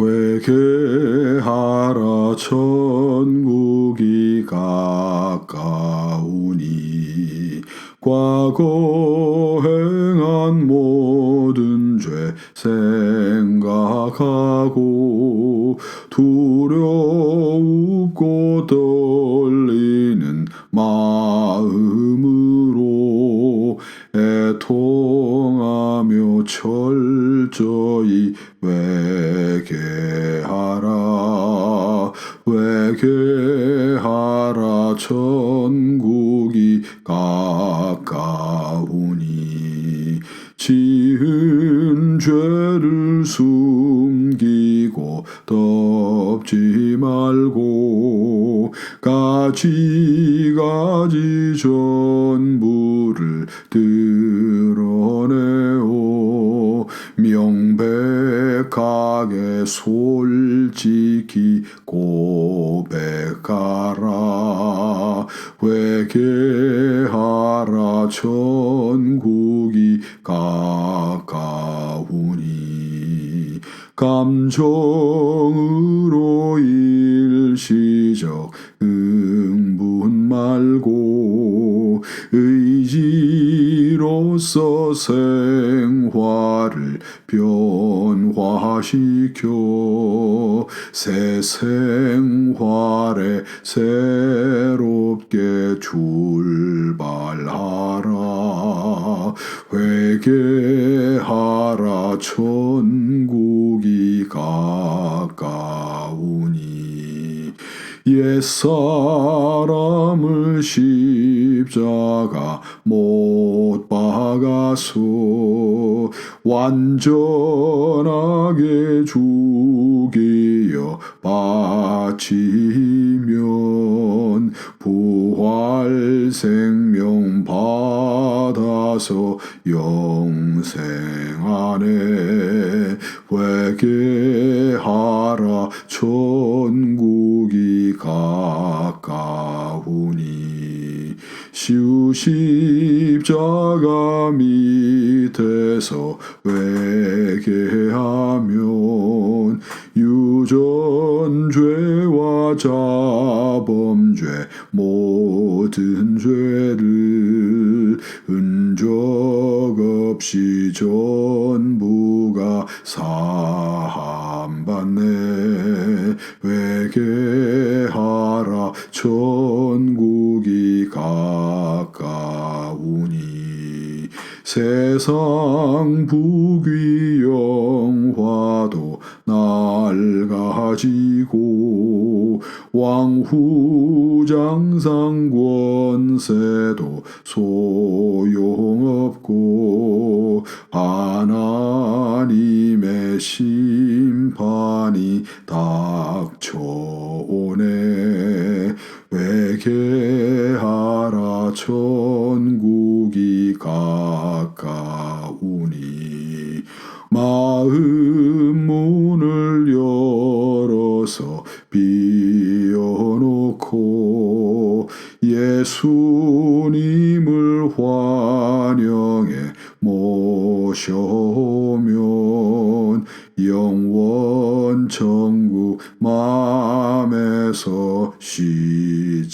회개하라 천국이 가까우니 과거 행한 모든 죄 생각하고 두려우고 떨리는 마음으로 애통하며 철저히 회개하라 회개하라 천국이 가까우니. 지은 죄를 숨기고 덮지 말고 가지가지 전 솔직히 고백하라. 회개하라. 천국이 가까우니 감정으로 일시적 흥분 말고 의지로서 생활을 변 화시켜 새 생활에 새롭게 출발하라. 회개하라 천국이 가까우니 옛사람을 십자가 못 박아서 완전하게 죽이어 바치면 부활 생명 받아서 영생하네 회개하라. 천국이 가까우니 시우 십자가 밑에서 회개하면 유전죄와 자범죄 모든 죄를 흔적 없이 전부가 사 하라. 천국이 가까우니 세상 부귀 영화도 낡아지고 왕후장상 권세도 소용없고 하나님의 심판이 닥쳐오네 회개하라 천국이 가까우니 마음 문을 열어서 비워놓고 예수님을 환영해 모셔오면 영원 천국 마음에서 시작되네.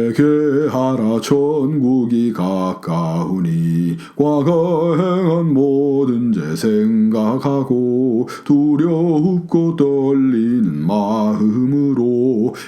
회개하라 천국이 가까우니. 과거 행한 모든 죄 생각하고 두렵고 떨리는 마음으로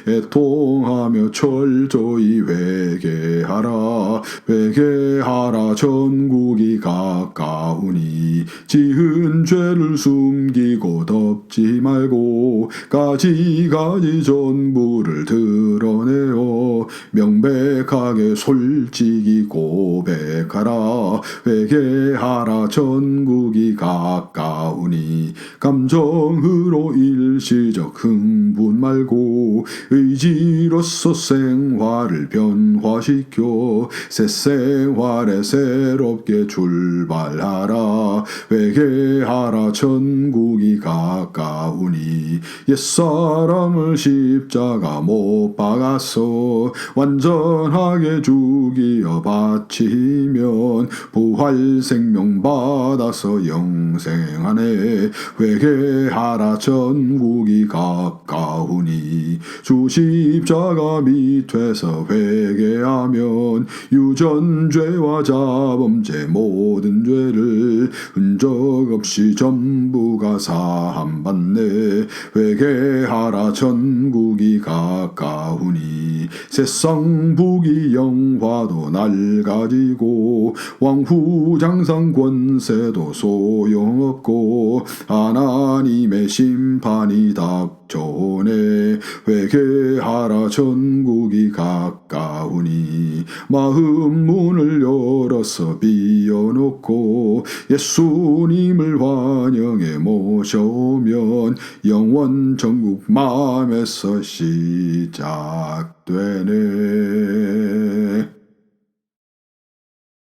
애통하며 철저히 회개하라. 회개하라. 천국이 가까우니 지은 죄를 숨기고 덮지 말고 가지가지 전부를 드러내어 명백하게 솔직히 고백하라. 회개하라. 천국이 가까우니 감정으로 일시적 흥분 말고 의지로서 생활을 변화시켜 새 생활에 새롭게 출발하라. 회개하라 천국이 가까우니. 옛사람을 십자가 못 박아서 완전하게 죽이어 바치면 부활 생명 받아서 영생하네. 회개하라 천국이 가까우니 주 십자가 밑에서 회개하면 유전죄와 자범죄 모든 죄를 흔적 없이 전부가 사함받네 회개하라. 천국이 가까우니 세상 부귀 영화도 낡아지고 왕후 장상 권세도 소용없고 하나님의 심판이 닥쳐오네 회개하라 천국이 가까우니 마음 문을 열어서 비워놓고 예수님을 환영해 모셔오면 영원 천국 마음에서 시작되네